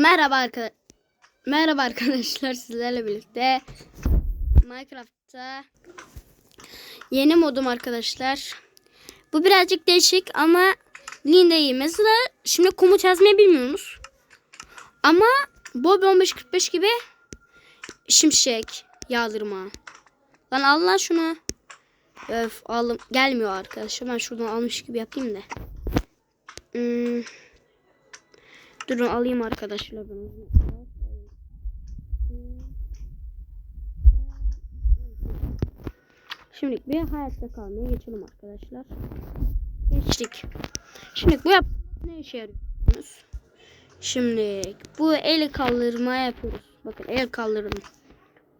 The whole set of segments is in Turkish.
Merhaba arkadaşlar. Merhaba arkadaşlar sizlerle birlikte Minecraft'ta yeni modum arkadaşlar. Bu birazcık değişik ama Linda iyi. Mesela şimdi komut yazmayı bilmiyorsunuz. Ama Bobby 1545 gibi şimşek yağdırma. Lan al lan şunu. Öf alım gelmiyor arkadaşlar. Ben şuradan almış gibi yapayım da. Hmm. Durun alayım arkadaşlar bunu. Şimdi bir hayatta kalmaya geçelim arkadaşlar. Geçtik. Şimdi bu yap ne işe yarıyorsunuz? Şimdi bu el kaldırma yapıyoruz. Bakın el kaldırdım.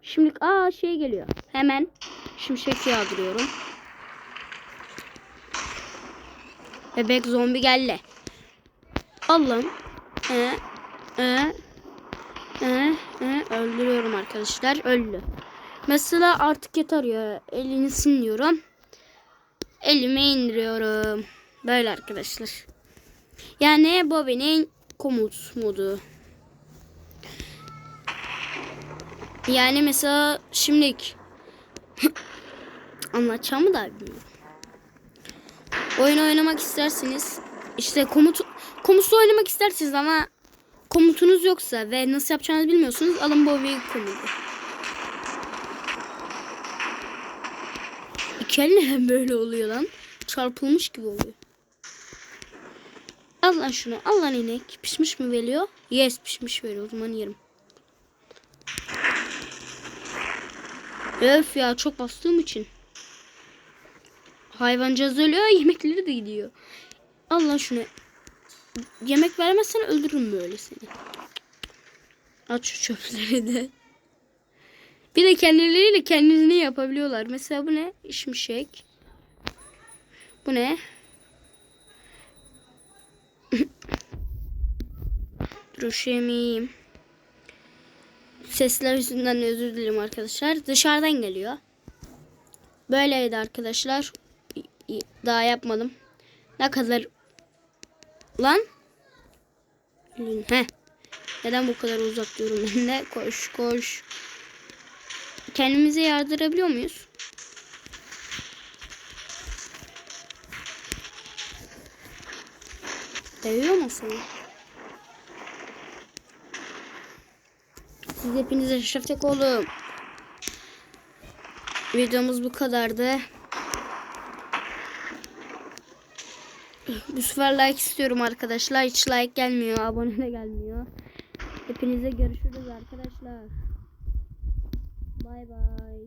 Şimdi aa şey geliyor. Hemen şimşek yağdırıyorum. Bebek zombi geldi. Allah'ım. Ee, ee, ee, öldürüyorum arkadaşlar. Öldü. Mesela artık yeter ya. Elini siliyorum. Elime indiriyorum. Böyle arkadaşlar. Yani Bobby'nin komut modu. Yani mesela şimdilik anlatacağımı da bilmiyorum. Oyun oynamak isterseniz işte komut komutlu oynamak isterseniz ama komutunuz yoksa ve nasıl yapacağınızı bilmiyorsunuz alın bu bir komutu. İki neden böyle oluyor lan? Çarpılmış gibi oluyor. Al lan şunu. Al lan inek. Pişmiş mi veriyor? Yes pişmiş veriyor. O zaman yerim. Öf ya çok bastığım için. Hayvancağız ölüyor yemekleri de gidiyor. Al lan şunu. Yemek vermezsen öldürürüm böyle seni. Aç şu çöpleri de. Bir de kendileriyle kendini yapabiliyorlar. Mesela bu ne? İşmişek. Bu ne? Dur şu yemeğim. Sesler yüzünden özür dilerim arkadaşlar. Dışarıdan geliyor. Böyleydi arkadaşlar. Daha yapmadım. Ne kadar lan? He. Neden bu kadar uzak diyorum ben de? Koş koş. Kendimize yardırabiliyor muyuz? Değiyor musun? Siz hepinize şeftek oğlum. Videomuz bu kadardı. Bu sefer like istiyorum arkadaşlar. Hiç like gelmiyor. Abone de gelmiyor. Hepinize görüşürüz arkadaşlar. Bay bay.